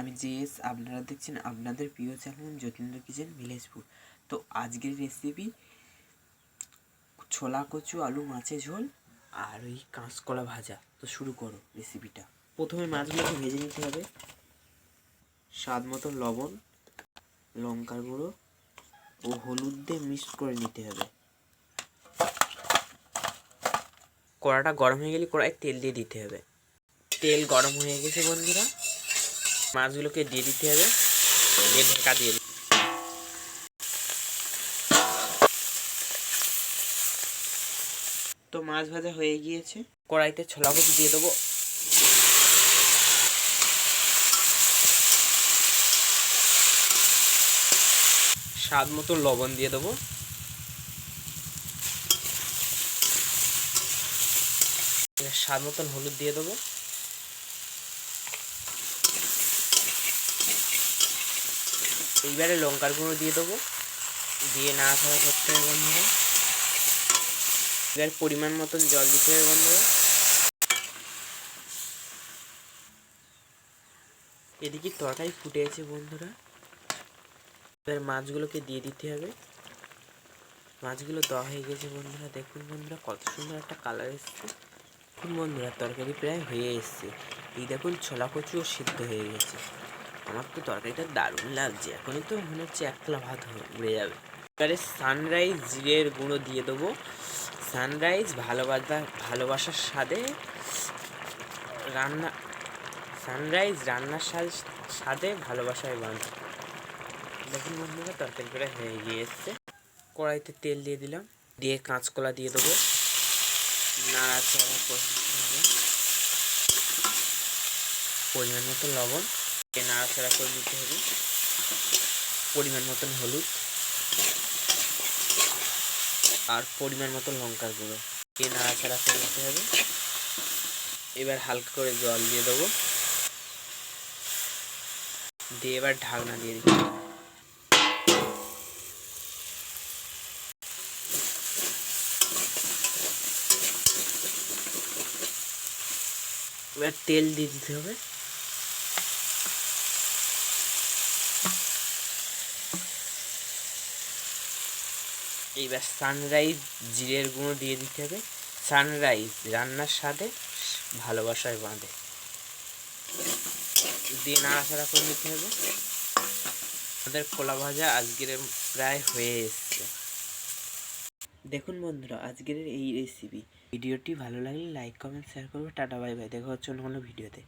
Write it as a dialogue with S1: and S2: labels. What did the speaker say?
S1: আমি জেএস আপনারা দেখছেন, আপনাদের প্রিয় চ্যানেল যতীন্দ্র কিচেন ভিলেজপুর। তো আজকের রেসিপি ছোলা কচু, আলু, মাছের ঝোল আর ওই কাঁচকলা ভাজা। তো শুরু করো রেসিপিটা প্রথমে মাছগুলোকে ভেজে নিতে হবে। স্বাদ মতো লবণ, লঙ্কার গুঁড়ো ও হলুদ দিয়ে মিক্স করে নিতে হবে। কড়াটা গরম হয়ে গেলে কড়াই তেল দিয়ে দিতে হবে। তেল গরম হয়ে গেছে বন্ধুরা। মাছগুলোকে দিয়ে দিতে হবে। দিয়ে ঢাকা দিয়ে তো মাছ ভাজা হয়ে গিয়েছে। কড়াইতে ছোলা কচু দিয়ে দেবো। স্বাদ মতো লবণ দিয়ে দেবো। স্বাদ মতন হলুদ দিয়ে দেবো। এইবারে লঙ্কার গুঁড়ো দিয়ে দেবো। দিয়ে নাড়াচাড়া করতে হবে বন্ধুরা। এবার পরিমাণ মতন জল দিতে হবে বন্ধুরা। এদিকে তরকারি ফুটে আছে বন্ধুরা। এবার মাছগুলোকে দিয়ে দিতে হবে। মাছগুলো দেওয়া হয়ে গেছে বন্ধুরা। দেখুন বন্ধুরা, কত সুন্দর একটা কালার এসছে। দেখুন বন্ধুরা, তরকারি প্রায় হয়ে এসছে। এই দেখুন ছোলা কচুও সিদ্ধ হয়ে গেছে। আমার তো তরকারিটা দারুণ লাগছে। এখনই তো মনে হচ্ছে এক থালা ভাত উড়ে যাবে। এবারে সানরাইজ জিরের গুঁড়ো দিয়ে দেবো। সানরাইজ ভালোবাসা ভালোবাসার স্বাদে রান্না সানরাইজ রান্নার স্বাদ স্বাদে ভালোবাসায় বাঁধ দেখুন বন্ধুরা তরকারি প্রায় হয়ে গিয়ে এসছে কড়াইতে তেল দিয়ে দিলাম। দিয়ে কাঁচকলা দিয়ে দেবো। নাড়াচাড়া পরিমাণ মতো লবণ। নাড়াচাড়া করে নিতে হবে। পরিমাণ মতন হলুদ আর পরিমাণ মতো লঙ্কার গুঁড়ো। দিয়ে নাড়াচাড়া করে নিতে হবে? এবার হালকা করে জল দিয়ে দেবো। দিয়ে এবার ঢাকনা দিয়ে হবে এবার তেল দিয়ে দিতে হবে। এইবার সানরাইজ জিরের গুঁড়ো দিয়ে দিতে হবে। সানরাইজ রান্নার স্বাদে ভালোবাসায় বাঁধে। দিয়ে নাড়াচাড়া করে নিতে হবে। আমাদের কলা ভাজা আজকের প্রায় হয়ে এসছে। দেখুন বন্ধুরা, আজকের এই রেসিপি ভিডিওটি ভালো লাগলে লাইক কমেন্ট শেয়ার করবে। টাটা বাই বাই দেখা হচ্ছে অন্য কোনো ভিডিওতে।